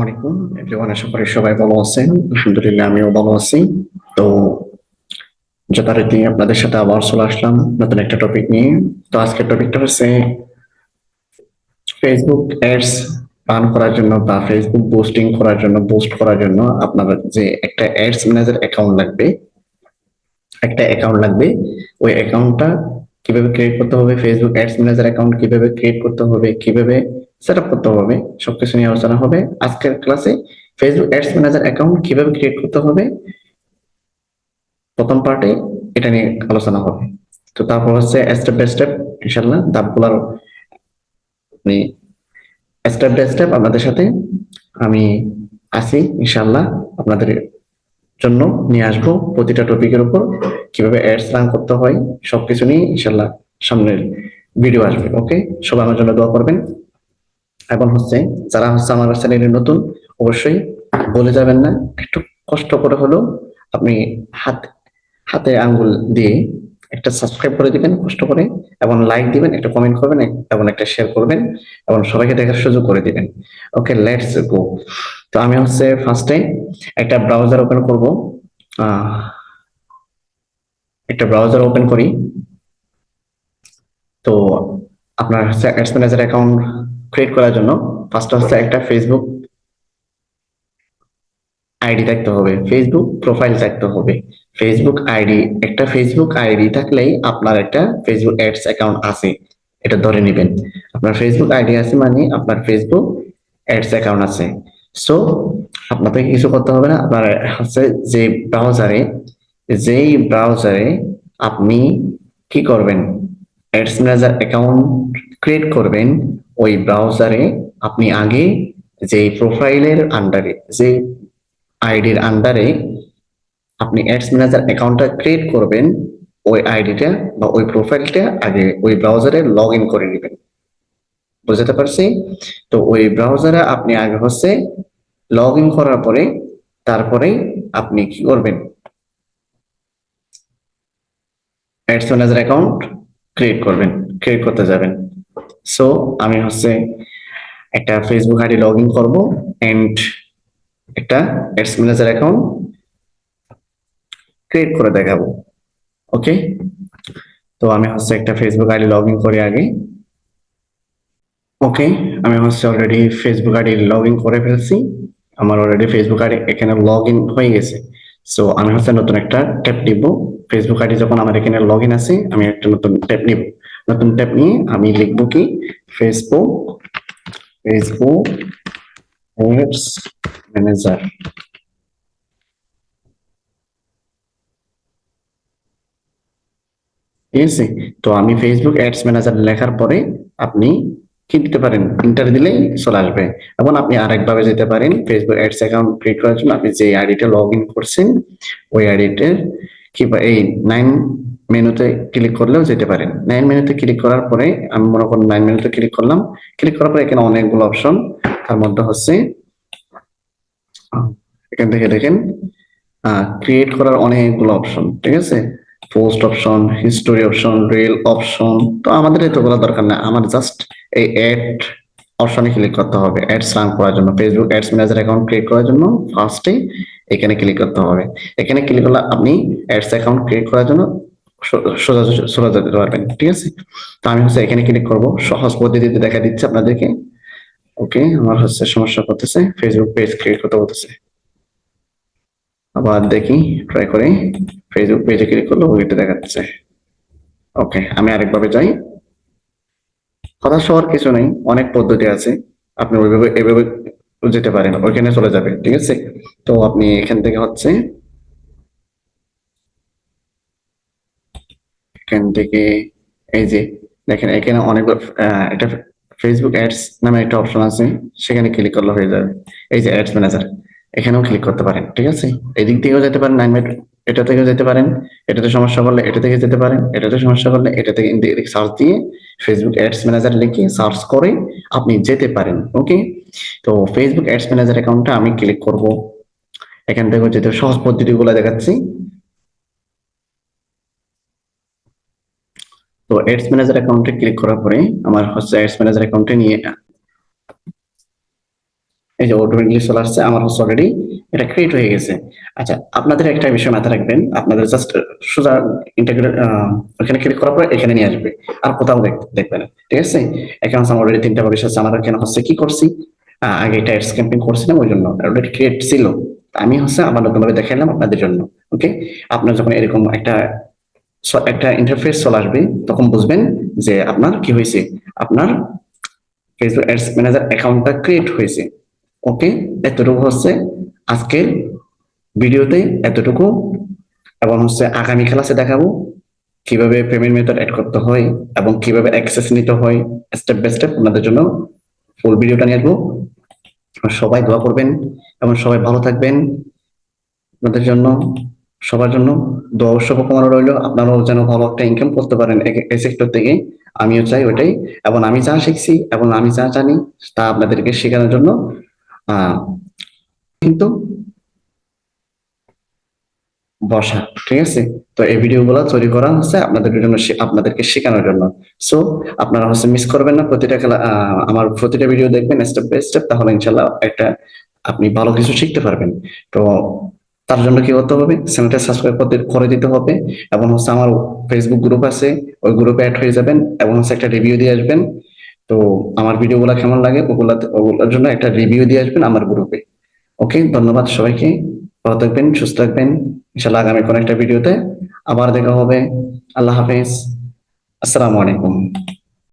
আসসালামু আলাইকুম, এভরিওয়ান আশা করি সবাই ভালো আছেন। আলহামদুলিল্লাহ, আমিও ভালো আছি। তো যথারীতি আপনাদের সাথে আবার চলে আসলাম নতুন একটা টপিক নিয়ে। তো আজকের টপিকটা হচ্ছে ফেসবুক অ্যাডস রান করার জন্য বা ফেসবুক বুস্টিং করার জন্য বুস্ট করার জন্য আপনার যে একটা অ্যাডস ম্যানেজার অ্যাকাউন্ট লাগবে, একটা অ্যাকাউন্ট লাগবে, ওই অ্যাকাউন্টটা কীভাবে ক্রিয়েট করতে হবে ফেসবুক অ্যাডস ম্যানেজার অ্যাকাউন্ট কীভাবে ক্রিয়েট করতে হবে, কীভাবে সেট আপ করতে হবে, সবকিছু নিয়ে আলোচনা হবে। আজকের ক্লাসে ফেসবুক অ্যাডস ম্যানেজার অ্যাকাউন্ট কীভাবে ক্রিয়েট করতে হবে, প্রথম পার্টে এটা নিয়ে আলোচনা হবে। তো তারপর হচ্ছে স্টেপ বাই স্টেপ ইনশাল্লাহ ধাপগুলার আপনি স্টেপ বাই স্টেপ আপনাদের সাথে আমি আসি ইনশাল্লাহ আপনাদের জন্য নিয়ে আসব প্রতিটা টপিকের উপর, কীভাবে অ্যাডস রান করতে হয়, সবকিছু নিয়ে ইনশাল্লাহ সামনের ভিডিও আসবে ওকে সবাই আমার জন্য দোয়া করবেন। এবং হচ্ছে যারা হচ্ছে আমার চ্যানেলে নতুন, অবশ্যই বলে যাবেন না। একটু কষ্ট করে হলেও আপনি হাত, হাতে আঙ্গুল দিয়ে একটা সাবস্ক্রাইব করে দিবেন, কষ্ট করে, এবং লাইক দিবেন, একটা কমেন্ট করবেন, এবং একটা শেয়ার করবেন, এবং সবাইকে দেখার সুযোগ করে দিবেন। ওকে লেটস গো তো আমি হচ্ছে ফার্স্টে একটা ব্রাউজার ওপেন করব। একটা ব্রাউজার ওপেন করি। তো আপনার হচ্ছে অ্যাডস ম্যানেজার অ্যাকাউন্ট ক্রিয়েট করার জন্য ফার্স্ট হচ্ছে একটা ফেসবুক আইডি থাকতে হবে ফেসবুক প্রোফাইল থাকতে হবে। ফেসবুক আইডি একটা ফেসবুক আইডি থাকলেই আপনার একটা ফেসবুক অ্যাডস অ্যাকাউন্ট আছে, এটা ধরে নেবেন। আপনার ফেসবুক আইডি আছে মানে আপনার ফেসবুক অ্যাডস অ্যাকাউন্ট আছে। সো আপনাকে কিছু করতে হবে না, আপনার হচ্ছে যে ব্রাউজারে যেই ব্রাউজারে আপনি কি করবেন অ্যাডস ম্যানেজার অ্যাকাউন্ট ক্রিয়েট করবেন ওই ব্রাউজারে আপনি আগে যে প্রোফাইলের আন্ডারে যে আইডির আন্ডারে আপনি অ্যাডস ম্যানেজার অ্যাকাউন্টটা ক্রিয়েট করবেন, ওই আইডিটা বা ওই প্রোফাইলটা আগে ওই ব্রাউজারে লগ ইন করে নেবেন। বুঝতে পারছি? তো ওই ব্রাউজারে আপনি আগে হচ্ছে লগ ইন করার পরে তারপরে আপনি কি করবেন? অ্যাডস ম্যানেজার অ্যাকাউন্ট ক্রিয়েট করবেন ক্রিয়েট করতে যাবেন। সো আমি হচ্ছে একটা ফেসবুক আইডি লগ ইন করব এন্ড একটা অ্যাডস ম্যানেজার অ্যাকাউন্ট ক্রিয়েট করে দেখাবো ওকে তো আমি হচ্ছে একটা ফেসবুক আইডি লগ ইন করি আগে ওকে আমি হচ্ছে already Facebook ID log in করে ফেলছি, আমার অলরেডি ফেসবুক আইডি এখানে লগ ইন হয়ে গেছে। সো আমি হচ্ছে নতুন একটা ট্যাপ নিব। ফেসবুক আইডি যখন আমার এখানে লগ ইন আছে, আমি একটা নতুন ট্যাপ নিব। নতুন ট্যাপ নিয়ে আমি লিখব কি? ফেসবুক ফেসবুক অ্যাডস ম্যানেজার ঠিক আছে? তো আমি ফেসবুক অ্যাডস ম্যানেজার লেখার পরে আপনি কি দিতে পারেন? ইন্টার দিলেই চলে আসবে। এবং আপনি আরেকভাবে যেতে পারেন ফেসবুক অ্যাডস অ্যাকাউন্ট ক্রিয়েট করার জন্য আপনি যে আইডিটা লগ ইন করছেন, ওই আইডিটার কি এই নাইন মেনুতে ক্লিক করলেও যেতে পারেন নাইন মেনুতে ক্লিক করার পরে আমি মনে করেন নাইন মেনুতে ক্লিক করলাম। ক্লিক করার পরে এখানে অনেকগুলো অপশন তার মধ্যে হচ্ছে এখান থেকে দেখেন ক্রিয়েট করার অনেকগুলো অপশন ঠিক আছে? Post option history option reel option তো আমাদের এতগুলো দরকার না আমার জাস্ট এই অ্যাড অপশনে ক্লিক করতে হবে। অ্যাডস রান করার জন্য Facebook ads manager account create করার জন্য ফার্স্টে এখানে ক্লিক করতে হবে। এখানে ক্লিক করলে আপনি অ্যাডস অ্যাকাউন্ট ক্রিয়েট করার জন্য সোজা সোজা যেতে পারবেন, ঠিক আছে? তো আমি হচ্ছে এখানে ক্লিক করব। সহজ পদ্ধতিতে দেখা দিচ্ছে আপনাদেরকে। ওকে আমার হচ্ছে সমস্যা করতেছে। ফেসবুক পেজ ক্রিয়েট করতে বলতেছে। আবার দেখি ট্রাই করে। ফেসবুক পেজে ক্লিক করলে, ওইটা দেখাচ্ছে। ওকে আমি আরেকভাবে যাই। কথা সবার কিছু নেই, অনেক পদ্ধতি আছে। আপনি ওইভাবে, এভাবে যেতে পারেন, ওইখানে চলে যাবে, ঠিক আছে? তো আপনি এখান থেকে হচ্ছে এখান থেকে এই যে দেখেন, এখানে অনেকগুলো এটা ফেসবুক অ্যাডস নামে একটা অপশন আছে, সেখানে ক্লিক করলে হয়ে যাবে। এই যে অ্যাডস ম্যানেজার এখানেও ক্লিক করতে পারেন, ঠিক আছে? এদিক থেকেও যেতে পারেন নাইন এটা থেকেও যেতে পারেন, এটাতে সমস্যা করলে এটা থেকে যেতে পারেন, এটাতে সমস্যা করলে এটা থেকে সার্চ দিয়ে ফেসবুক অ্যাডস ম্যানেজার লিখে সার্চ করে আপনি যেতে পারেন ওকে তো ফেসবুক অ্যাডস ম্যানেজার অ্যাকাউন্টটা আমি ক্লিক করব। এখান থেকে যেতে সহজ পদ্ধতিগুলো দেখাচ্ছি। তো অ্যাডস ম্যানেজার অ্যাকাউন্টে ক্লিক করার পরে আমার হচ্ছে অ্যাডস ম্যানেজার অ্যাকাউন্টে নিয়ে এই যে অটোমেটিকলি চলে আসছে, আমার হচ্ছে অলরেডি এটা ক্রিয়েট হয়ে গেছে। আচ্ছা আপনাদের একটা বিষয় মাথায় রাখবেন, আপনাদের জাস্ট সোজা ইন্টাগ্রেট ওখানে ক্লিক করার পর এখানে নিয়ে আসবে, আর কোথাও দেখবেন ঠিক আছে? এখানে আমার অলরেডি তিনটা পাবলিশ আছে, আমার এখানে হচ্ছে কি করছি? আগে এটা অ্যাডস ক্যাম্পেইন করছিলাম, ওই জন্য অলরেডি ক্রিয়েট ছিল। আমি হচ্ছে আবার নতুন ভাবে দেখাইলাম আপনাদের জন্য ওকে আপনার যখন এরকম একটা একটা ইন্টারফেস চলে আসবে, তখন বুঝবেন যে আপনার কি হয়েছে। আপনার ফেসবুক অ্যাডস ম্যানেজার অ্যাকাউন্টটা ক্রিয়েট হয়েছে। ওকে এতটুকু হচ্ছে আজকের ভিডিওতে এতটুকু। এবং হচ্ছে আগামী ক্লাসে দেখাবো কীভাবে পেমেন্ট মেথড অ্যাড করতে হয় এবং কীভাবে অ্যাক্সেস নিতে হয়। স্টেপ বাই স্টেপ আপনাদের জন্য ফুল ভিডিওটা নিয়ে আসব। সবাই দোয়া করবেন এবং সবাই ভালো থাকবেন। আপনাদের জন্য সবার জন্য দোয়া শুভকামনা রইল। আপনারাও যেন ভালো একটা ইনকাম করতে পারেন এই সেক্টর থেকে। আমিও চাই ওটাই। এবং আমি যা শিখছি এবং আমি যা জানি, তা আপনাদেরকে শেখানোর জন্য কিন্তু বসা, ঠিক আছে? তো এই ভিডিও গুলো তৈরি করা হচ্ছে আপনাদের জন্য আপনাদেরকে শেখানোর জন্য। সো আপনারা হচ্ছে মিস করবেন না প্রতিটা খেলা আমার প্রতিটা ভিডিও দেখবেন স্টেপ বাই স্টেপ তাহলে ইনশাল্লাহ একটা আপনি ভালো কিছু শিখতে পারবেন। তো তার জন্য কি করতে হবে? চ্যানেলটা সাবস্ক্রাইব করতে, করে দিতে হবে। এবং হচ্ছে আমার ফেসবুক গ্রুপ আছে, ওই গ্রুপে অ্যাড হয়ে যাবেন এবং হচ্ছে একটা রিভিউ দিয়ে আসবেন। তো আমার ভিডিওগুলো কেমন লাগে ওগুলা, ওগুলোর জন্য একটা রিভিউ দিয়ে আসবেন আমার গ্রুপে ওকে ধন্যবাদ সবাইকে। ভালো থাকবেন, সুস্থ থাকবেন। ইনশাল্লাহ আগামী কোনো একটা ভিডিওতে আবার দেখা হবে। আল্লাহ হাফেজ। আসসালামু আলাইকুম।